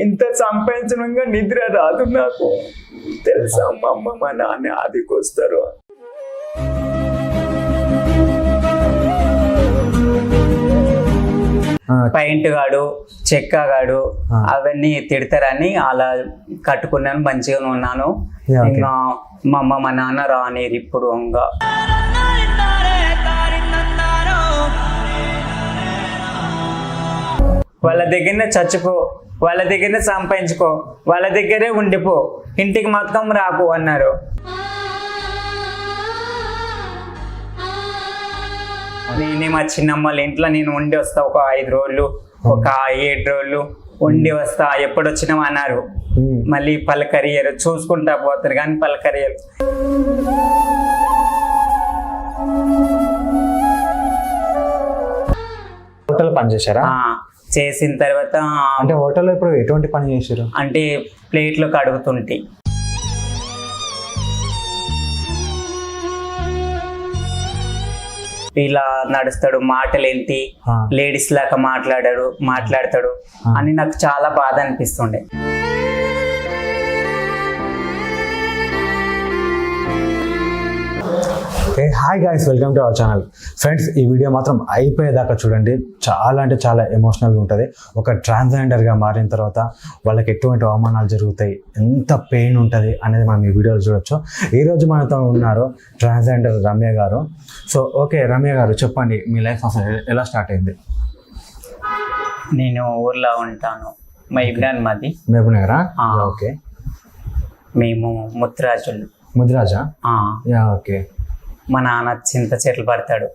ఇంత సంపాదించడంగా నిద్ర రాదు నాకు తెలుసా మా అమ్మ మా నాన్న ఆదికి వస్తారు ఆ, పెయింట్ గాడు చెక్క గాడు. అవన్నీ తిడతారని అలా కట్టుకున్నాను మంచిగా ఉన్నాను. ఇంకా మా అమ్మ మా నాన్న రానిరు ఇప్పుడు ఇంకా వాళ్ళ దగ్గరనే చచ్చిపో వాళ్ళ దగ్గరనే సంపాదించుకో వాళ్ళ దగ్గరే ఉండిపో ఇంటికి మొత్తం రాకు అన్నారు. నేనే మా చిన్నమ్మ వాళ్ళ ఇంట్లో నేను ఉండి వస్తా ఒక ఐదు రోజులు ఒక ఏడు రోజులు ఉండి వస్తా ఎప్పుడు వచ్చినాం అన్నారు. మళ్ళీ పలకరియరు చూసుకుంటా పోతారు కానీ పలకరియరు హోటల్ పని చేశారా? ఆ, చేసిన తర్వాత అంటే హోటల్లో ఇప్పుడు ఎటువంటి పని చేశారు అంటే ప్లేట్లు కడుగుతుంటే. ఇలా నడుస్తాడు మాటలు ఏంటి. లేడీస్ లాగా మాట్లాడాడు మాట్లాడతాడు. అని నాకు చాలా బాధ అనిపిస్తుండే. Okay hi guys welcome to our channel friends ఈ వీడియో మాత్రం అయిపోయేదాకా చూడండి. చాలా అంటే చాలా ఎమోషనల్గా ఉంటుంది. ఒక ట్రాన్స్జెండర్గా మారిన తర్వాత వాళ్ళకి ఎటువంటి అవమానాలు జరుగుతాయి ఎంత పెయిన్ ఉంటుంది అనేది మనం ఈ వీడియోలో చూడొచ్చు. ఈరోజు మనతో ఉన్నారు ట్రాన్స్జెండర్ రమ్య గారు. సో ఓకే రమ్య గారు చెప్పండి మీ లైఫ్ అసలు ఎలా స్టార్ట్ అయింది? నేను ఊర్లో ఉంటాను. మా ఇబ్రాన్ మాది. మహబూబ్ నగరా ఆ. ఓకే మేము ముత్రాజులు. ముదిరాజా? ఓకే మా నాన్న చింత చెట్లు పడతాడు.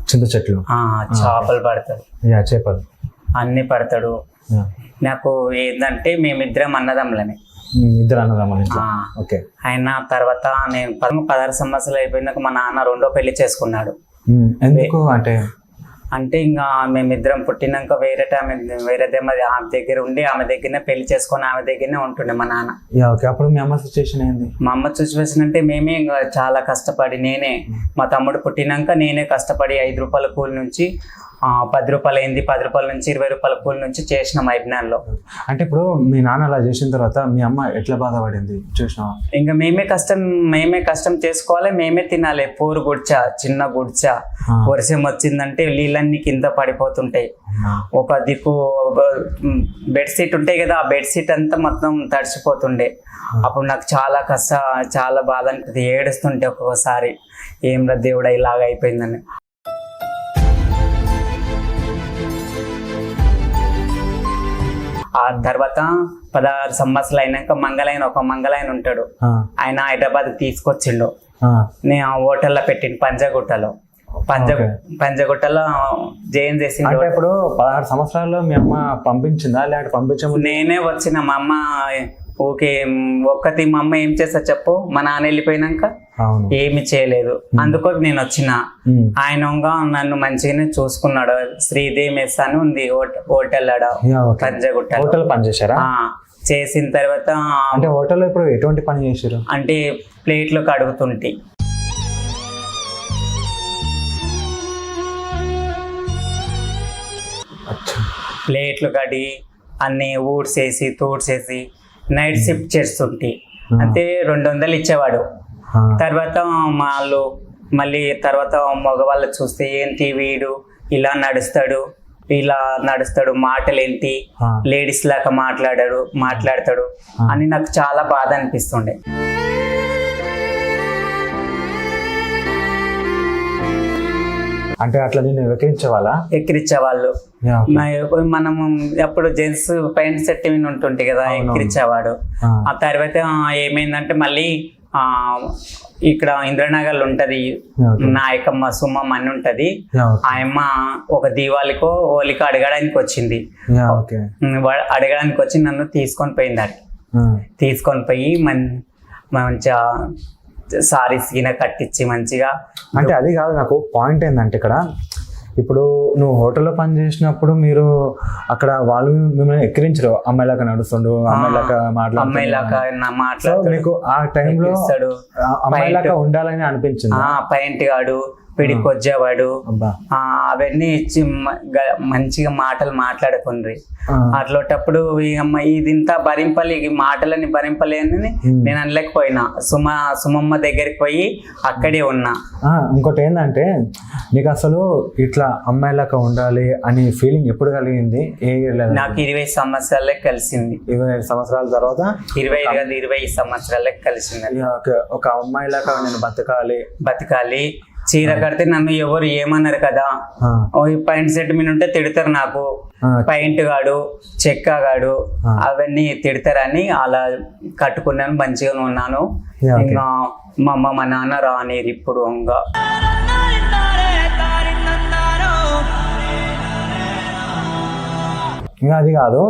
చింత చెట్లు? చేపలు పడతాడు. చేపలు. అన్ని పడతాడు. నాకు ఏంటంటే మేమిద్దరం అన్నదమ్ములమే. మీ ఇద్దరు అన్నదమ్ములు ఓకే. అయిన తర్వాత నేను పదమూడు పదహారు సంవత్సరాలు అయిపోయినాక మా నాన్న రెండో పెళ్ళి చేసుకున్నాడు. ఎందుకు? అంటే అంటే ఇంకా మేమిద్దరం పుట్టినాక వేరే ఆమె వేరేదే మరి ఆమె దగ్గర ఉండి ఆమె దగ్గరనే పెళ్ళి చేసుకొని ఆమె దగ్గరనే ఉంటుండే మా నాన్న. Yeah okay. అప్పుడు మీ అమ్మ సిచ్యువేషన్ ఏంది? మా అమ్మ సిచ్యువేషన్ అంటే మేమే ఇంకా చాలా కష్టపడి నేనే మా తమ్ముడు పుట్టినాక నేనే కష్టపడి ఐదు రూపాయల కూలి నుంచి పది రూపాయలు అయింది పది రూపాయల నుంచి ఇరవై రూపాయల కూలి నుంచి చేసిన మైజ్ఞాన్లో అంటే ఇప్పుడు మీ నాన్న అలా చేసిన తర్వాత మీ అమ్మ ఎట్లా బాధపడింది? చూసినావా? ఇంకా మేమే కష్టం మేమే కష్టం చేసుకోవాలి మేమే తినాలి. పూరు గుడ్చా చిన్న గుడ్చా. వర్షం వచ్చిందంటే నీళ్ళన్నీ కింద పడిపోతుంటాయి. ఒక దిక్కు బెడ్షీట్ ఉంటాయి కదా ఆ బెడ్షీట్ అంతా మొత్తం తడిసిపోతుండే. అప్పుడు నాకు చాలా కష్ట చాలా బాధ అనిపిస్తుంది. ఏడుస్తుంటే ఒక్కొక్కసారి ఏం రా దేవుడా ఇలాగ అయిపోయిందని. తర్వాత పదహారు సంవత్సరాలు అయినాక మంగళాయన ఒక మంగళాయన ఉంటాడు. ఆయన హైదరాబాద్కి తీసుకొచ్చిండు. నేను ఆ హోటల్లో పెట్టిండు పంజగుట్టలో. పంజ. పంజగుట్టలో జైన్ అంటే ఇప్పుడు పదహారు సంవత్సరాల్లో మీ అమ్మ పంపించిందా? లేదంటే పంపించము నేనే వచ్చిన మా అమ్మ ఓకే ఒక్కటి మా అమ్మ ఏం చేస్తా చెప్పు? మా నాన్న వెళ్ళిపోయినాక ఏమి చేయలేదు. అందుకో నేను వచ్చిన. మ్మ్. ఆయనంగా నన్ను మంచిగానే చూసుకున్నాడు. శ్రీదేవి మెస్ అని ఉంది హోట- హోటల్ ఆడ. పంజగుట్ట హోటల్ పని చేశారా చేసిన తర్వాత అంటే హోటల్లో ఇప్పుడు ఎటువంటి పని చేశారు? అంటే ప్లేట్లు కడుగుతుంటే. ప్లేట్లు కడిగి అన్ని ఊడ్చేసి తూడ్చేసి నైట్ షిఫ్ట్ చేస్తుంటే. అంటే రెండు వందలు ఇచ్చేవాడు. ఆ, తర్వాత వాళ్ళు మళ్ళీ తర్వాత మగవాళ్ళు చూస్తే ఏంటి వీడు? ఇలా నడుస్తాడు ఇలా నడుస్తాడు మాటలు ఏంటి. లేడీస్ లాగా మాట్లాడాడు మాట్లాడతాడు అని నాకు చాలా బాధ అనిపిస్తుండే. అంటే అట్లా నేను వివరించే వాళ్ళ ఎక్కిరించే వాళ్ళు మనం అప్పుడు జెంట్స్ ప్యాంట్ సెట్ ఉంటుంటే కదా. ఎక్కిరించేవాడు ఆ. తర్వాత ఏమైందంటే మళ్ళీ ఆ ఇక్కడ ఇంద్రనగర్ ఉంటది నాయకమ్మ సుమ్మమ్మ అని ఉంటది. ఆ అమ్మ ఒక దీవాళికో హోలికో అడగడానికి వచ్చింది. అడగడానికి వచ్చి నన్ను తీసుకొని పోయింది తీసుకొని పోయి మన్ మంచిగా సారీస్ గిన కట్టించి మంచిగా. అంటే అది కాదు నాకు పాయింట్ ఏంటంటే ఇక్కడ ఇప్పుడు నువ్వు హోటల్లో పని చేసినప్పుడు మీరు అక్కడ వాళ్ళు మిమ్మల్ని ఎక్కిరించరు అమ్మాయిలాగా నడుస్తుండు అమ్మాయిలాగా మాట్లాడతాడు మీకు ఆ టైంలో. అమ్మాయిలాగా ఉండాలని అనిపించింది? పైంట్ గాడు పిడికొచ్చేవాడు అవన్నీ ఇచ్చి మంచిగా మాటలు మాట్లాడుకుండ్రి. ఇది ఇంత భరింపలే ఈ మాటలని భరింపలేని. నేను అనలేకపోయినా. సుమ సుమమ్మ దగ్గరికి పోయి అక్కడే ఉన్నా. ఇంకోటి ఏంటంటే నీకు అసలు ఇట్లా అమ్మాయిలాగా ఉండాలి అని ఫీలింగ్ ఎప్పుడు కలిగింది? ఏ ఇయర్ నాకు ఇరవై సంవత్సరాలే కలిసింది. ఇరవై ఐదు సంవత్సరాల తర్వాత? ఇరవై ఇరవై సంవత్సరాలే కలిసింది. ఒక అమ్మాయిలాగా నేను బతకాలి. బతకాలి. చీర కడితే నన్ను ఎవరు ఏమన్నారు కదా? ఆ, ఓ ఈ పాయింట్ సెట్ మీద ఉంటే తిడతారు నాకు. పాయింట్ గాడు చెక్కగాడు ఆ. అవన్నీ తిడతారని అలా కట్టుకున్నాను మంచిగా ఉన్నాను. ఇంకా మా అమ్మ మా నాన్న రానిరు ఇప్పుడు ఇంకా. ఇంకా అది కాదు.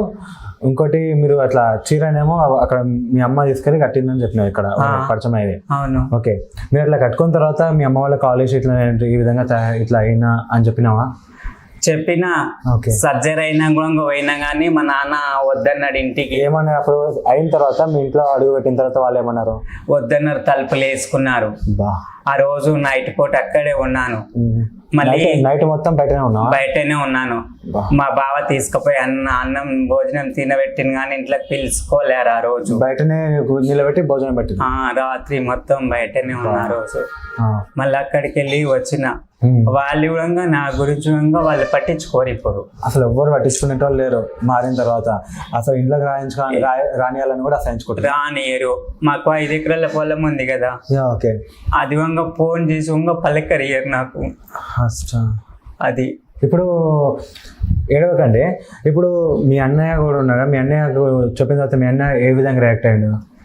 ఇంకోటి మీరు అట్లా చీరనేమో అక్కడ మీ అమ్మ తీసుకెళ్ళి కట్టిందని చెప్పినావు ఇక్కడ. పరిచయం అవును. ఓకే. మీరు అట్లా కట్టుకున్న తర్వాత మీ అమ్మ వాళ్ళ కాలేజ్ ఇట్లా ఈ విధంగా ఇట్లా అయినా అని చెప్పినావా? చెప్పిన. ఓకే. సర్జరీ అయినా కూడా పోయినా కానీ మా నాన్న వద్దన్నాడు ఇంటికి. ఏమన్నారు అప్పుడు? అయిన తర్వాత మీ ఇంట్లో అడుగు పెట్టిన తర్వాత వాళ్ళు ఏమన్నారు? వద్దన్నారు తలుపులు వేసుకున్నారు ఆ రోజు నైట్ పూట అక్కడే ఉన్నాను. మళ్ళీ నైట్ మొత్తం బయటనే ఉన్నావా బయటనే ఉన్నాను. మా బావ తీసుకుపోయి అన్న అన్నం భోజనం తినబెట్టిన కానీ ఇంట్లో పిలుచుకోలేరు ఆ రోజు బయటనే నిలబెట్టి భోజనం పెట్టింది ఆ రాత్రి మొత్తం బయటనే ఉన్న ఆ రోజు. మళ్ళీ అక్కడికి వెళ్ళి వచ్చిన. వాళ్ళు కూడా నా గురించి వాళ్ళు పట్టించుకోరు ఇప్పుడు. అసలు ఎవ్వరు పట్టించుకునే వాళ్ళు లేరు. మారిన తర్వాత అసలు ఇంట్లోకి రాయించుకొని రానియాలని కూడా అసహించుకుంటారు. రానియరు. మాకు ఐదు ఎకరాల పొలం ఉంది కదా. ఓకే. అది వంగ ఫోన్ చేసి వంగ పలకరియరు నాకు. అది. ఇప్పుడు ఏడవకండి. ఇప్పుడు మీ అన్నయ్య కూడా ఉన్నాడా? మీ అన్నయ్య చెప్పిన తర్వాత మీ అన్నయ్య ఏ విధంగా రియాక్ట్ అయ్యాడు?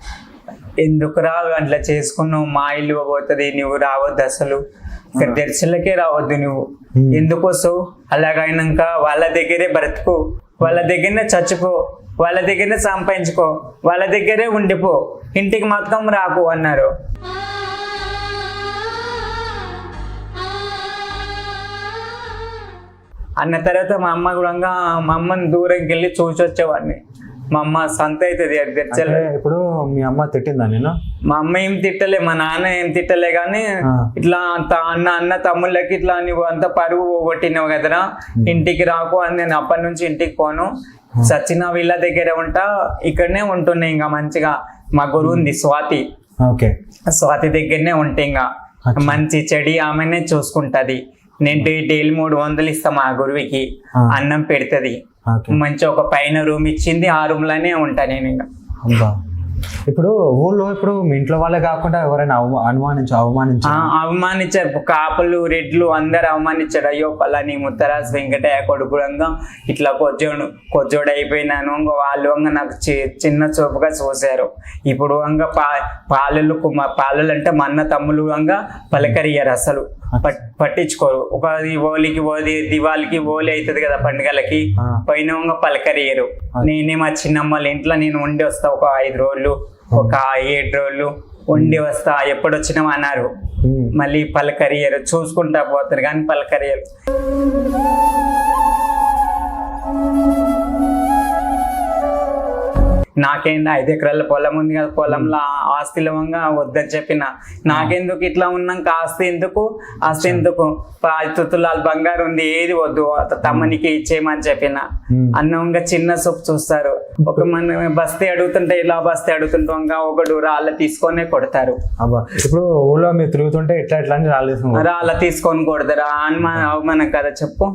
ఎందుకు రా అట్లా చేసుకున్నావు. మా ఇల్లు పోతుంది నువ్వు రావద్దు అసలు. ఇక్కడ దర్శనలకే రావద్దు నువ్వు. ఎందుకు వస్తావు? అలాగైనాక వాళ్ళ దగ్గరే బ్రతుకు. వాళ్ళ దగ్గరనే చచ్చుకో. వాళ్ళ దగ్గరనే సంపాదించుకో. వాళ్ళ దగ్గరే ఉండిపో. ఇంటికి మొత్తం రాకు అన్నారు. అన్న తర్వాత మా అమ్మ కూడా మా అమ్మని దూరంకి వెళ్ళి చూసి వచ్చేవాడిని. మా అమ్మ సంత అవుతుంది దర్శల అంటే ఇప్పుడు మీ అమ్మ తిట్టిందా నేను మా అమ్మ ఏం తిట్టలే మా నాన్న ఏం తిట్టలే కానీ ఆ. ఇట్లా అన్న అన్న తమ్ముళ్ళకి ఇట్లా నువ్వు అంత పరువు పోగొట్టినావు కదరా ఇంటికి రాకు అని నేను అప్పటి నుంచి ఇంటికి పోను. సచిన వీళ్ళ దగ్గర ఉంటా ఇక్కడనే ఉంటున్నా ఇంకా మంచిగా. మా గురువు ఉంది స్వాతి. ఓకే. స్వాతి దగ్గరనే ఉంటే ఇంకా. మంచి చెడి ఆమెనే చూసుకుంటది. నేను డైలీ మూడు వందలు ఇస్తా మా గురువుకి ఆ. అన్నం పెడుతుంది. మంచి ఒక పైన రూమ్ ఇచ్చింది ఆ రూమ్లోనే ఉంటా నేను ఇంకా. అబ్బా. ఇప్పుడు ఊళ్ళో ఇప్పుడు మీ ఇంట్లో వాళ్ళే కాకుండా ఎవరైనా అనుమానించు అవమానించు? అవమానించారు. కాపులు రెడ్లు అందరు అవమానించారు. అయ్యో పలాని ముత్తరాజ్ వెంకటయ్య కొడుకుడంగా ఇట్లా కొజ్జోడు కొజ్జోడు అయిపోయినాను. ఇంకా వాళ్ళు ఇంకా నాకు చిన్న చూపుగా చూశారు. ఇప్పుడు ఇంకా పా పాలలు మా పాలలు అంటే మా అన్న తమ్ములు ఇంకా పలకరియరు అసలు. పట్- పట్టించుకోరు. ఒక హోలీకి హోలీ దివాళికి హోలీ అవుతుంది కదా పండుగలకి. పైన పలకరియరు నేనే మా చిన్నమ్మల ఇంట్లో నేను ఉండి వస్తా ఒక ఐదు రోజులు ఒక ఏడు రోజులు ఉండి వస్తా. ఎప్పుడు వచ్చినావు అన్నారు. మళ్ళీ పలకరియరు చూసుకుంటా పోతారు కానీ పలకరియరు నాకేంది? ఐదు ఎకరాల పొలం ఉంది కదా పొలంలో ఆస్తిలో వంగ వద్దని చెప్పిన. నాకెందుకు ఇట్లా ఉన్నాక ఆస్తి ఎందుకు? ఆస్తి ఎందుకు? తుతులాల బంగారు ఉంది ఏది వద్దు తమ్మనికి ఇచ్చేయమని చెప్పిన. అన్నంగా చిన్న సొప్పు చూస్తారు. ఒక మన బస్తీ అడుగుతుంటే ఇలా బస్తీ అడుగుతుంటాం ఒకడు రాళ్ళ తీసుకొనే కొడతారు. అబ్బా ఇప్పుడు ఊళ్ళో మీరు తిరుగుతుంటే ఇట్లా ఇట్లా రాలేదు రాళ్ళ తీసుకొని కొడతారు. అవమానం కదా చెప్పు.